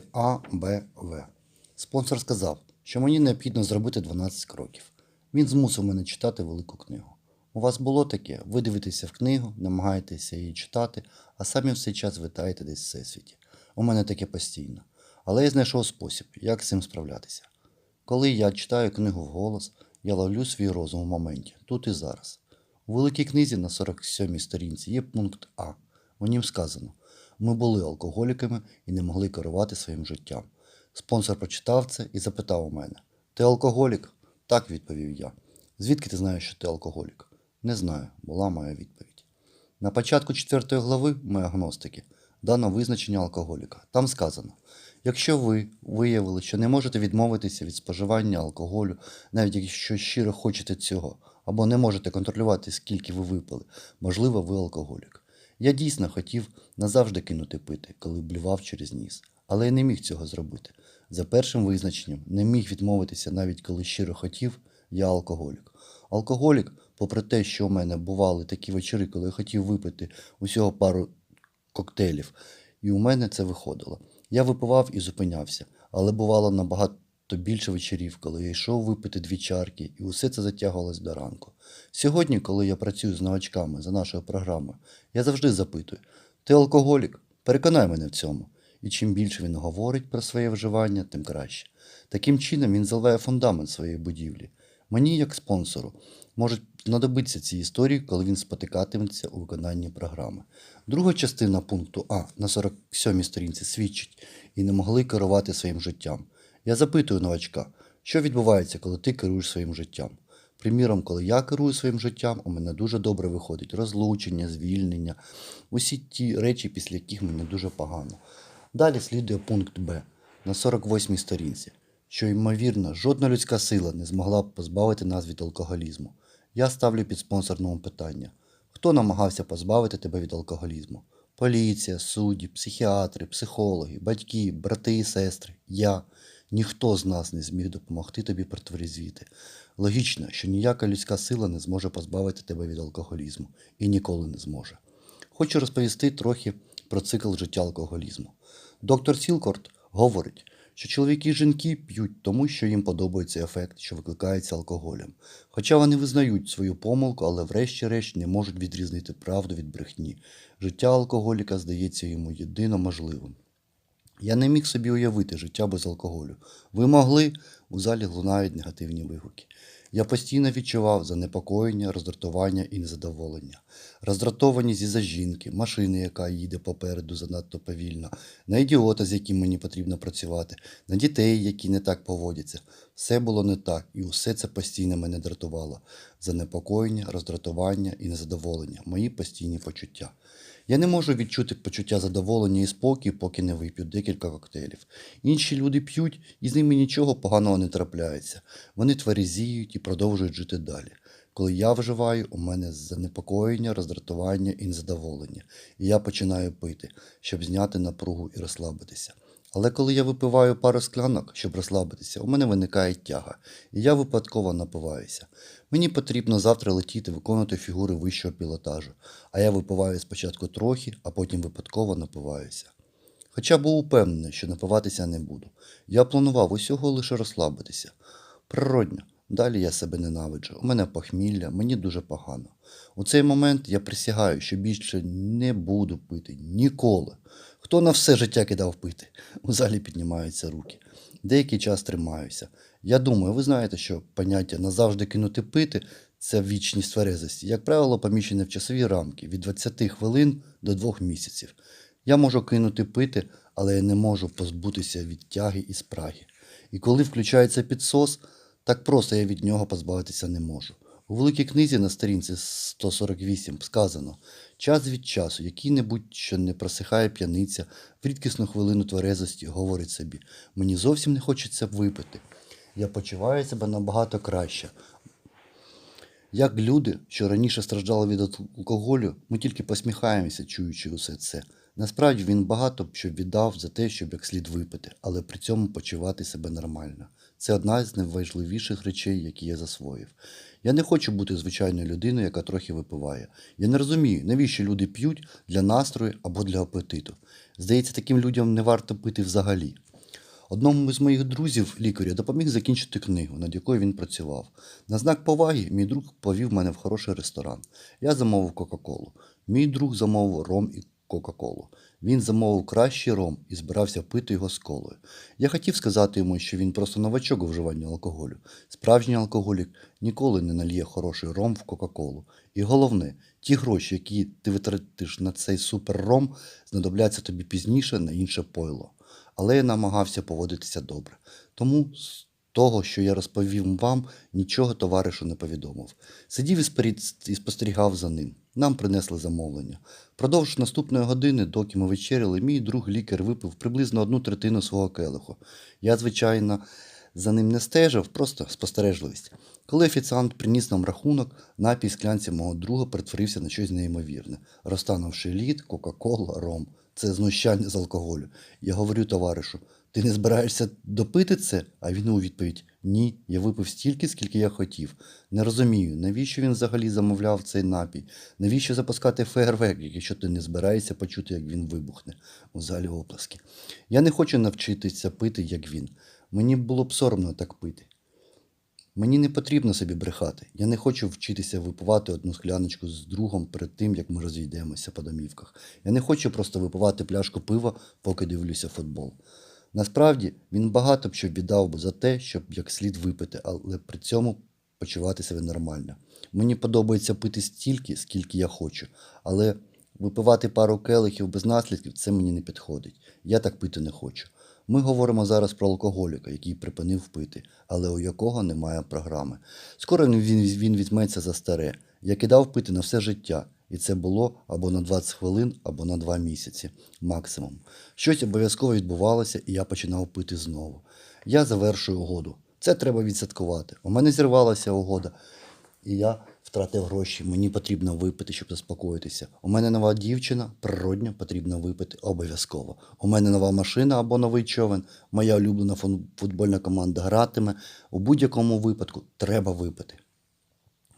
пункти А, Б, В. Спонсор сказав, що мені необхідно зробити 12 кроків. Він змусив мене читати велику книгу. У вас було таке, ви дивитеся в книгу, намагаєтеся її читати, а самі в цей час витаєте десь в всесвіті. У мене таке постійно. Але я знайшов спосіб, як з цим справлятися. Коли я читаю книгу вголос, я ловлю свій розум у моменті, тут і зараз. У великій книзі на 47-й сторінці є пункт А. У нім сказано: ми були алкоголіками і не могли керувати своїм життям. Спонсор прочитав це і запитав у мене: Ти алкоголік? Так, відповів я. Звідки ти знаєш, що ти алкоголік? Не знаю, була моя відповідь. На початку четвертої глави ми агностики дано визначення алкоголіка. Там сказано: якщо ви виявили, що не можете відмовитися від споживання алкоголю, навіть якщо щиро хочете цього, або не можете контролювати, скільки ви випили, можливо, ви алкоголік. Я дійсно хотів назавжди кинути пити, коли блював через ніс, але я не міг цього зробити. За першим визначенням, не міг відмовитися навіть коли щиро хотів, я алкоголік. Алкоголік, попри те, що у мене бували такі вечори, коли я хотів випити усього пару коктейлів, і у мене це виходило. Я випивав і зупинявся, але бувало набагато більше вечорів, коли я йшов випити дві чарки, і усе це затягувалось до ранку. Сьогодні, коли я працюю з новачками за нашою програмою, я завжди запитую: ти алкоголік? Переконай мене в цьому. І чим більше він говорить про своє вживання, тим краще. Таким чином він заливає фундамент своєї будівлі. Мені, як спонсору, можуть знадобитися ці історії, коли він спотикатиметься у виконанні програми. Друга частина пункту А на 47-й сторінці свідчить і не могли керувати своїм життям. Я запитую новачка, що відбувається, коли ти керуєш своїм життям. Приміром, коли я керую своїм життям, у мене дуже добре виходить розлучення, звільнення, усі ті речі, після яких мені дуже погано. Далі слідує пункт Б на 48-й сторінці, що, ймовірно, жодна людська сила не змогла б позбавити нас від алкоголізму. Я ставлю під спонсорному питання: хто намагався позбавити тебе від алкоголізму? Поліція, судді, психіатри, психологи, батьки, брати і сестри, я. Ніхто з нас не зміг допомогти тобі протверезвіти. Логічно, що ніяка людська сила не зможе позбавити тебе від алкоголізму і ніколи не зможе. Хочу розповісти трохи про цикл життя алкоголізму. Доктор Сілкорт говорить, що чоловіки і жінки п'ють тому, що їм подобається ефект, що викликається алкоголем. Хоча вони визнають свою помилку, але врешті-решт не можуть відрізнити правду від брехні. Життя алкоголіка здається йому єдино можливим. Я не міг собі уявити життя без алкоголю. Ви могли, у залі лунають негативні вигуки. Я постійно відчував занепокоєння, роздратування і незадоволення. Роздратованість із-за жінки, машини, яка їде попереду занадто повільно, на ідіота, з яким мені потрібно працювати, на дітей, які не так поводяться. Все було не так, і усе це постійно мене дратувало. Занепокоєння, роздратування і незадоволення мої постійні почуття. Я не можу відчути почуття задоволення і спокій, поки не вип'ю декілька коктейлів. Інші люди п'ють, і з ними нічого поганого не трапляється. Вони тверезіють і продовжують жити далі. Коли я вживаю, у мене занепокоєння, роздратування і незадоволення, і я починаю пити, щоб зняти напругу і розслабитися. Але коли я випиваю пару склянок, щоб розслабитися, у мене виникає тяга, і я випадково напиваюся. Мені потрібно завтра летіти виконувати фігури вищого пілотажу, а я випиваю спочатку трохи, а потім випадково напиваюся. Хоча був упевнений, що напиватися не буду. Я планував усього лише розслабитися. Природньо, далі я себе ненавиджу. У мене похмілля, мені дуже погано. У цей момент я присягаю, що більше не буду пити ніколи. Хто на все життя кидав пити? У залі піднімаються руки. Деякий час тримаюся. Я думаю, ви знаєте, що поняття назавжди кинути пити це вічність тверезості, як правило, поміщене в часові рамки від 20 хвилин до 2 місяців. Я можу кинути пити, але я не можу позбутися від тяги і спраги. І коли включається підсос, так просто я від нього позбавитися не можу. У великій книзі на сторінці 148 сказано: час від часу, який-небудь, що не просихає п'яниця, в рідкісну хвилину тверезості говорить собі: мені зовсім не хочеться випити. Я почуваю себе набагато краще. Як люди, що раніше страждали від алкоголю, ми тільки посміхаємося, чуючи усе це. Насправді він багато б що віддав за те, щоб як слід випити, але при цьому почувати себе нормально. Це одна з найважливіших речей, які я засвоїв. Я не хочу бути звичайною людиною, яка трохи випиває. Я не розумію, навіщо люди п'ють для настрою або для апетиту. Здається, таким людям не варто пити взагалі. Одному з моїх друзів, лікаря, допоміг закінчити книгу, над якою він працював. На знак поваги мій друг повів мене в хороший ресторан. Я замовив Кока-Колу. Мій друг замовив ром і Кока-Колу. Він замовив кращий ром і збирався пити його з колою. Я хотів сказати йому, що він просто новачок у вживанні алкоголю. Справжній алкоголік ніколи не наліє хороший ром в Кока-Колу. І головне, ті гроші, які ти витратиш на цей суперром, знадобляться тобі пізніше на інше пойло. Але я намагався поводитися добре. Тому з того, що я розповів вам, нічого товаришу не повідомив. Сидів і спостерігав за ним. Нам принесли замовлення. Продовж наступної години, доки ми вечеряли, мій друг лікар випив приблизно одну третину свого келиху. Я, звичайно, за ним не стежив, просто спостережливість. Коли офіціант приніс нам рахунок, напій склянці мого друга перетворився на щось неймовірне. Розтанувши лід, Кока-Кола, ром. Це знущання з алкоголю. Я говорю товаришу, ти не збираєшся допити це? А він у відповідь: Ні, я випив стільки, скільки я хотів. Не розумію, навіщо він взагалі замовляв цей напій? Навіщо запускати фейерверк, якщо ти не збираєшся почути, як він вибухне у залі оплески. Я не хочу навчитися пити, як він. Мені було б соромно так пити. Мені не потрібно собі брехати. Я не хочу вчитися випивати одну скляночку з другом перед тим, як ми розійдемося по домівках. Я не хочу просто випивати пляшку пива, поки дивлюся футбол. Насправді він багато б що віддав би за те, щоб як слід випити, але при цьому почувати себе нормально. Мені подобається пити стільки, скільки я хочу, але випивати пару келихів без наслідків це мені не підходить. Я так пити не хочу. Ми говоримо зараз про алкоголіка, який припинив пити, але у якого немає програми. Скоро він, він візьметься за старе. Я кидав пити на все життя, і це було або на 20 хвилин, або на 2 місяці максимум. Щось обов'язково відбувалося, і я починав пити знову. Я завершую угоду. Це треба відсвяткувати. У мене зірвалася угода, і я втратив гроші. Мені потрібно випити, щоб заспокоїтися. У мене нова дівчина, природньо потрібно випити обов'язково. У мене нова машина або новий човен. Моя улюблена футбольна команда гратиме. У будь-якому випадку треба випити.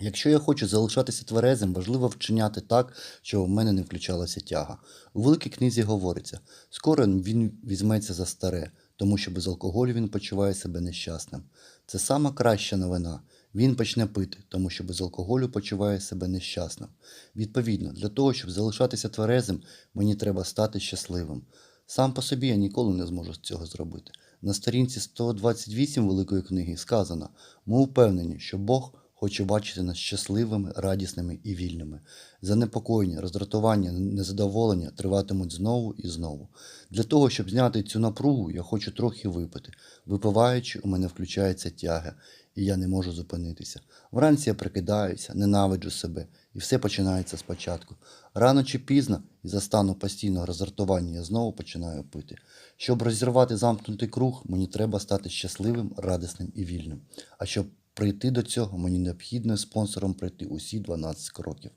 Якщо я хочу залишатися тверезим, важливо вчиняти так, щоб в мене не включалася тяга. У великій книзі говориться: скоро він візьметься за старе, тому що без алкоголю він почуває себе нещасним. Це сама краща новина. Він почне пити, тому що без алкоголю почуває себе нещасним. Відповідно, для того, щоб залишатися тверезим, мені треба стати щасливим. Сам по собі я ніколи не зможу цього зробити. На сторінці 128 Великої книги сказано: ми впевнені, що Бог хоче бачити нас щасливими, радісними і вільними. Занепокоєння, роздратування, незадоволення триватимуть знову і знову. Для того, щоб зняти цю напругу, я хочу трохи випити. Випиваючи, у мене включається тяга, і я не можу зупинитися. Вранці я прикидаюся, ненавиджу себе, і все починається спочатку. Рано чи пізно, із-за стану постійного роздратування я знову починаю пити. Щоб розірвати замкнутий круг, мені треба стати щасливим, радісним і вільним. А щоб прийти до цього, мені необхідно спонсором пройти усі 12 кроків.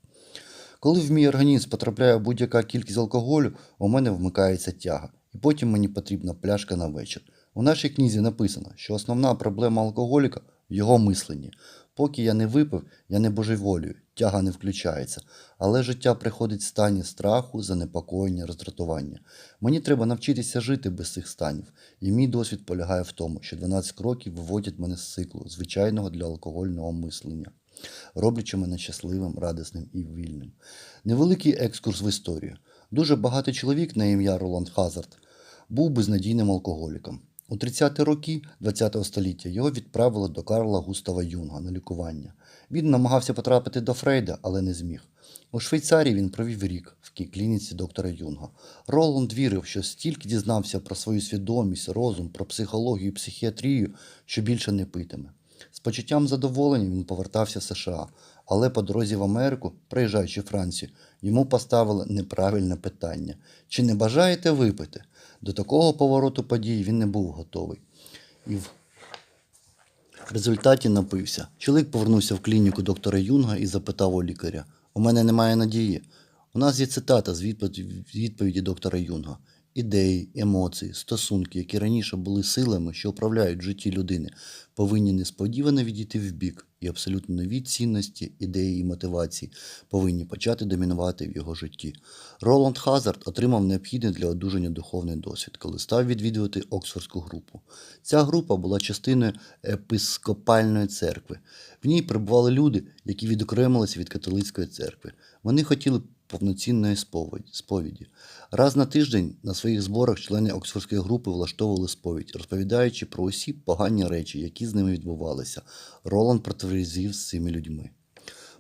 Коли в мій організм потрапляє будь-яка кількість алкоголю, у мене вмикається тяга, і потім мені потрібна пляшка на вечір. У нашій книзі написано, що основна проблема алкоголіка в його мисленні. Поки я не випив, я не божеволюю, тяга не включається, але життя приходить в стані страху, занепокоєння, роздратування. Мені треба навчитися жити без цих станів, і мій досвід полягає в тому, що 12 кроків виводять мене з циклу, звичайного для алкогольного мислення роблячи мене щасливим, радісним і вільним. Невеликий екскурс в історію. Дуже багатий чоловік на ім'я Роланд Хазард був безнадійним алкоголіком. У 30-ті роки ХХ століття його відправили до Карла Густава Юнга на лікування. Він намагався потрапити до Фрейда, але не зміг. У Швейцарії він провів рік в клініці доктора Юнга. Роланд вірив, що стільки дізнався про свою свідомість, розум, про психологію і психіатрію, що більше не питиме. З почуттям задоволення він повертався в США, але по дорозі в Америку, приїжджаючи Францію, йому поставили неправильне питання: чи не бажаєте випити? До такого повороту подій він не був готовий. І в в результаті напився. Чоловік повернувся в клініку доктора Юнга і запитав у лікаря: У мене немає надії. У нас є цитата з відповіді, доктора Юнга. Ідеї, емоції, стосунки, які раніше були силами, що управляють житті людини, повинні несподівано відійти в бік, і абсолютно нові цінності, ідеї і мотивації повинні почати домінувати в його житті. Роланд Хазард отримав необхідний для одужання духовний досвід, коли став відвідувати Оксфордську групу. Ця група була частиною епископальної церкви. В ній перебували люди, які відокремилися від католицької церкви. Вони хотіли повноцінної сповіді. Раз на тиждень на своїх зборах члени Оксфордської групи влаштовували сповідь, розповідаючи про усі погані речі, які з ними відбувалися. Роланд протверезів з цими людьми.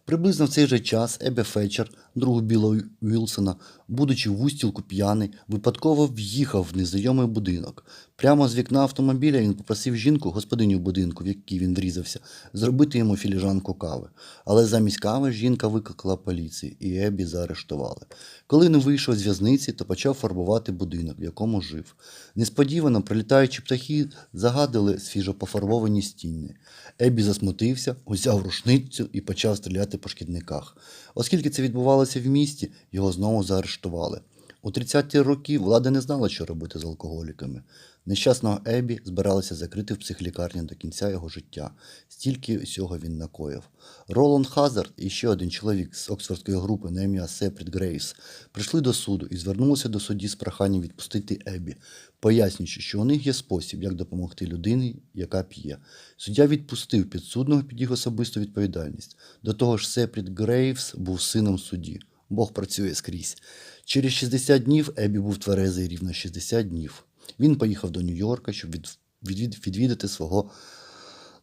Приблизно в цей же час Ебі Фетчер, друг Біла Уілсона, будучи в устілку п'яний, випадково в'їхав в незнайомий будинок. Прямо з вікна автомобіля він попросив жінку, господиню будинку, в який він врізався, зробити йому філіжанку кави. Але замість кави жінка викликала поліцію, і Ебі заарештували. Коли він вийшов з в'язниці, то почав фарбувати будинок, в якому жив. Несподівано прилітаючі птахи загадили свіжопофарбовані стіни. Ебі засмутився, узяв рушницю і почав стріляти по шкідниках. Оскільки це відбувалося в місті, його знову заарештували. У 30-ті роки влада не знала, що робити з алкоголіками. Нещасного Ебі збиралися закрити в психлікарні до кінця його життя. Стільки всього він накоїв. Роланд Хазард і ще один чоловік з Оксфордської групи на ім'я Сепрід Грейвс прийшли до суду і звернулися до судді з проханням відпустити Ебі, пояснюючи, що у них є спосіб, як допомогти людині, яка п'є. Суддя відпустив підсудного під їх особисту відповідальність. До того ж, Сепрід Грейвс був сином судді. Бог працює скрізь. Через 60 днів Ебі був тверезий рівно 60 днів. Він поїхав до Нью-Йорка, щоб від, відвід- відвідати свого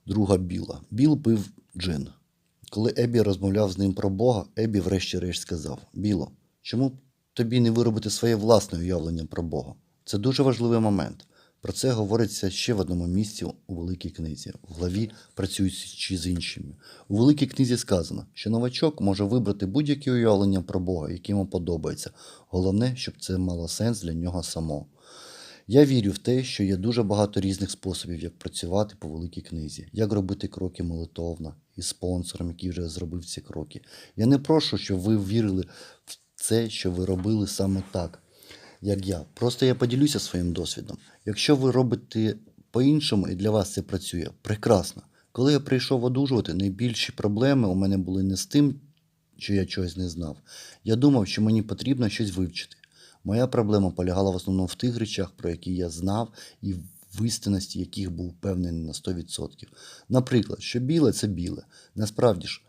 друга Біла. Біл пив джин. Коли Ебі розмовляв з ним про Бога, Ебі врешті-решт сказав: Біло, чому б тобі не виробити своє власне уявлення про Бога? Це дуже важливий момент. Про це говориться ще в одному місці у Великій книзі, в главі працюючи з іншими. У Великій книзі сказано, що новачок може вибрати будь-яке уявлення про Бога, яке йому подобається. Головне, щоб це мало сенс для нього самого. Я вірю в те, що є дуже багато різних способів, як працювати по великій книзі, як робити кроки молитовно із спонсором, який вже зробив ці кроки. Я не прошу, щоб ви вірили в це, що ви робили саме так, як я. Просто я поділюся своїм досвідом. Якщо ви робите по-іншому і для вас це працює, прекрасно. Коли я прийшов одужувати, найбільші проблеми у мене були не з тим, що я чогось не знав. Я думав, що мені потрібно щось вивчити. Моя проблема полягала в основному в тих речах, про які я знав, і в істинності яких був впевнений на 100%. Наприклад, що біле це біле. Насправді ж,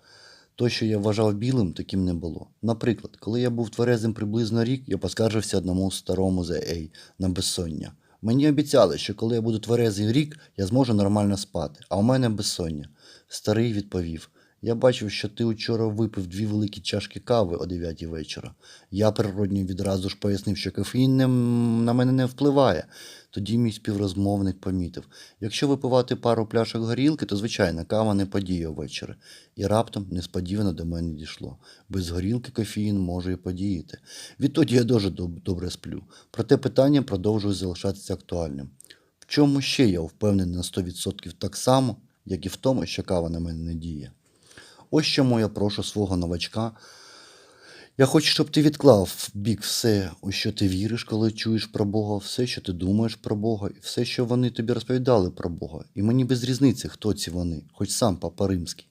то, що я вважав білим, таким не було. Наприклад, коли я був тверезим приблизно рік, я поскаржився одному старому ZA на безсоння. Мені обіцяли, що коли я буду тверезий рік, я зможу нормально спати, а у мене безсоння. Старий відповів: Я бачив, що ти учора випив дві великі чашки кави о 9 вечора. Я природньо відразу ж пояснив, що кофеїн не, на мене не впливає. Тоді мій співрозмовник помітив: якщо випивати пару пляшок горілки, то звичайно кава не подіє ввечері. І раптом несподівано до мене дійшло. Без горілки кофеїн може і подіяти. Відтоді я дуже добре сплю. Проте питання продовжує залишатися актуальним. В чому ще я впевнений на 100% так само, як і в тому, що кава на мене не діє. Ось чому я прошу свого новачка. Я хочу, щоб ти відклав в бік все, у що ти віриш, коли чуєш про Бога, все, що ти думаєш про Бога, і все, що вони тобі розповідали про Бога. І мені без різниці, хто ці вони, хоч сам Папа Римський.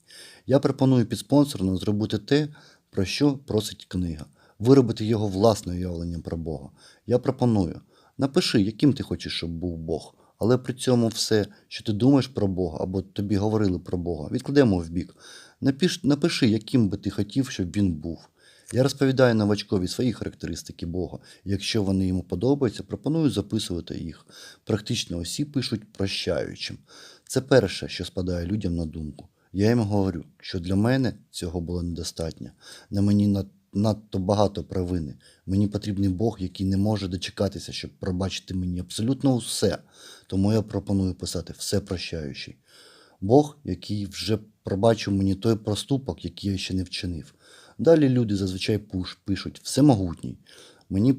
Я пропоную підспонсорно зробити те, про що просить книга, виробити його власне уявлення про Бога. Я пропоную, напиши, яким ти хочеш, щоб був Бог, але при цьому все, що ти думаєш про Бога, або тобі говорили про Бога, відкладемо в бік. Напиш, напиши, яким би ти хотів, щоб він був. Я розповідаю новачкові свої характеристики Бога. Якщо вони йому подобаються, пропоную записувати їх. Практично усі пишуть прощаючим. Це перше, що спадає людям на думку. Я їм говорю, що для мене цього було недостатньо. На мені над- надто багато провини. Мені потрібний Бог, який не може дочекатися, щоб пробачити мені абсолютно усе. Тому я пропоную писати все прощаючий. Бог, який вже пробачив мені той проступок, який я ще не вчинив. Далі люди зазвичай пишуть всемогутній. Мені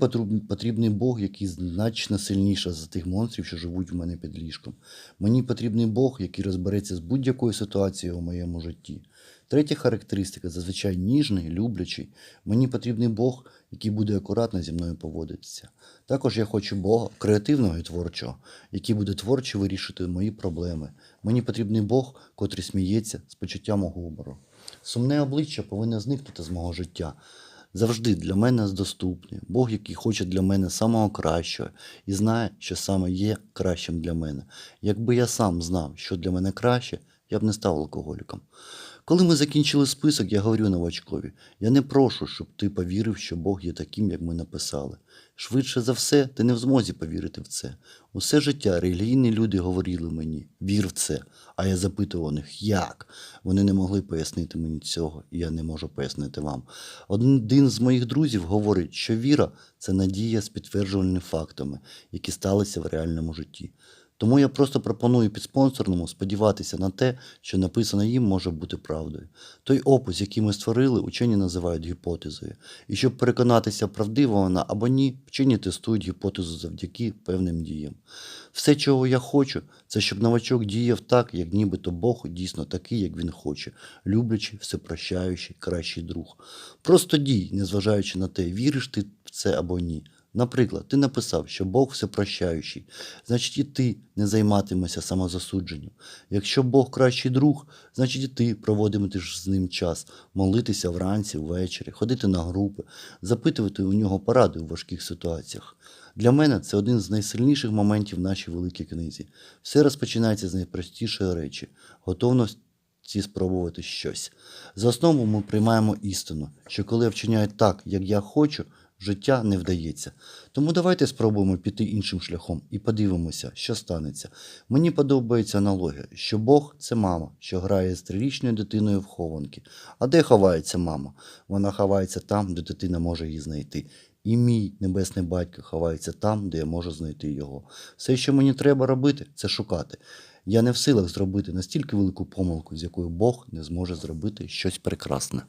потрібний Бог, який значно сильніший за тих монстрів, що живуть в мене під ліжком. Мені потрібний Бог, який розбереться з будь-якою ситуацією у моєму житті. Третя характеристика зазвичай ніжний, люблячий. Мені потрібний Бог, який буде акуратно зі мною поводитися. Також я хочу Бога креативного і творчого, який буде творчо вирішити мої проблеми. Мені потрібний Бог, котрий сміється з почуттям гумору. Сумне обличчя повинне зникнути з мого життя. Завжди для мене доступний. Бог, який хоче для мене самого кращого і знає, що саме є кращим для мене. Якби я сам знав, що для мене краще, я б не став алкоголіком. Коли ми закінчили список, я говорю новачкові: я не прошу, щоб ти повірив, що Бог є таким, як ми написали. Швидше за все, ти не в змозі повірити в це. Усе життя релігійні люди говорили мені, вір в це. А я запитував них, як? Вони не могли пояснити мені цього, і я не можу пояснити вам. Один з моїх друзів говорить, що віра це надія з підтверджувальними фактами, які сталися в реальному житті. Тому я просто пропоную підспонсорному сподіватися на те, що написано їм може бути правдою. Той опис, який ми створили, учені називають гіпотезою. І щоб переконатися, правдива вона або ні, вчені тестують гіпотезу завдяки певним діям. Все, чого я хочу, це щоб новачок діяв так, як нібито Бог дійсно такий, як він хоче, люблячий, всепрощаючий, кращий друг. Просто дій, незважаючи на те, віриш ти в це або ні. Наприклад, ти написав, що Бог всепрощаючий, значить і ти не займатимешся самозасудженням. Якщо Бог кращий друг, значить і ти проводитимеш з ним час, молитися вранці, ввечері, ходити на групи, запитувати у нього поради у важких ситуаціях. Для мене це один з найсильніших моментів в нашій великій книзі. Все розпочинається з найпростішої речі готовності спробувати щось. За основу ми приймаємо істину, що коли я вчиняю так, як я хочу, життя не вдається. Тому давайте спробуємо піти іншим шляхом і подивимося, що станеться. Мені подобається аналогія, що Бог це мама, що грає з трирічною дитиною в хованки. А де ховається мама? Вона ховається там, де дитина може її знайти. І мій небесний батько ховається там, де я можу знайти його. Все, що мені треба робити, це шукати. Я не в силах зробити настільки велику помилку, з якою Бог не зможе зробити щось прекрасне.